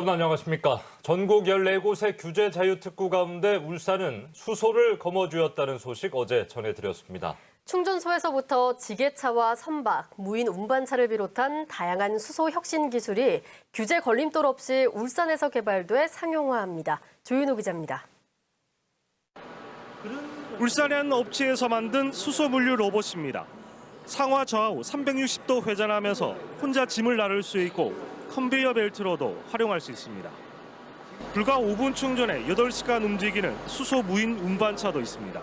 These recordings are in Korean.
여러분 안녕하십니까. 전국 14곳의 규제 자유특구 가운데 울산은 수소를 거머쥐었다는 소식 어제 전해드렸습니다. 충전소에서부터 지게차와 선박, 무인 운반차를 비롯한 다양한 수소 혁신 기술이 규제 걸림돌 없이 울산에서 개발돼 상용화합니다. 조윤호 기자입니다. 울산의 한 업체에서 만든 수소 물류 로봇입니다. 상하 좌우 360도 회전하면서 혼자 짐을 나를 수 있고 컨베이어 벨트로도 활용할 수 있습니다. 불과 5분 충전에 8시간 움직이는 수소 무인 운반차도 있습니다.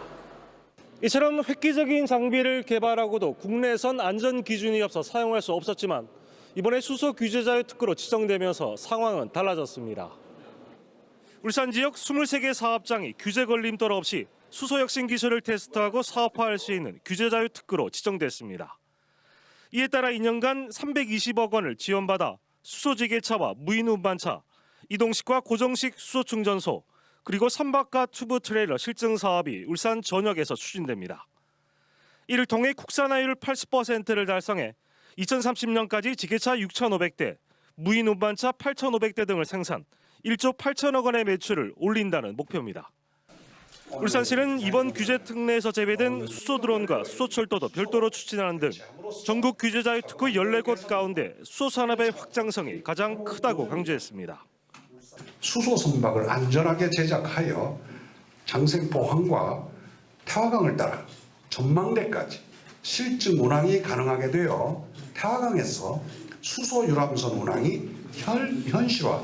이처럼 획기적인 장비를 개발하고도 국내에선 안전 기준이 없어 사용할 수 없었지만 이번에 수소 규제자의 특구로 지정되면서 상황은 달라졌습니다. 울산 지역 23개 사업장이 규제 걸림돌 없이 수소 혁신 기술을 테스트하고 사업화할 수 있는 규제 자유 특구로 지정됐습니다. 이에 따라 2년간 320억 원을 지원받아 수소 지게차와 무인 운반차, 이동식과 고정식 수소 충전소, 그리고 선박과 튜브 트레일러 실증 사업이 울산 전역에서 추진됩니다. 이를 통해 국산화율 80%를 달성해 2030년까지 지게차 6,500대, 무인 운반차 8,500대 등을 생산, 1조 8천억 원의 매출을 올린다는 목표입니다. 울산시는 이번 규제 특례에서 제외된 수소 드론과 수소 철도도 별도로 추진하는 등 전국 규제 자유 특구 14곳 가운데 수소 산업의 확장성이 가장 크다고 강조했습니다. 수소 선박을 안전하게 제작하여 장생 포항과 태화강을 따라 전망대까지 실증 운항이 가능하게 되어 태화강에서 수소 유람선 운항이 현, 현실화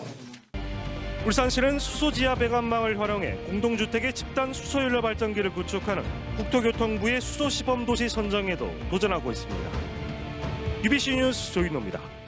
울산시는 수소지하 배관망을 활용해 공동주택의 집단 수소연료 발전기를 구축하는 국토교통부의 수소 시범 도시 선정에도 도전하고 있습니다. UBC 뉴스 조인호입니다.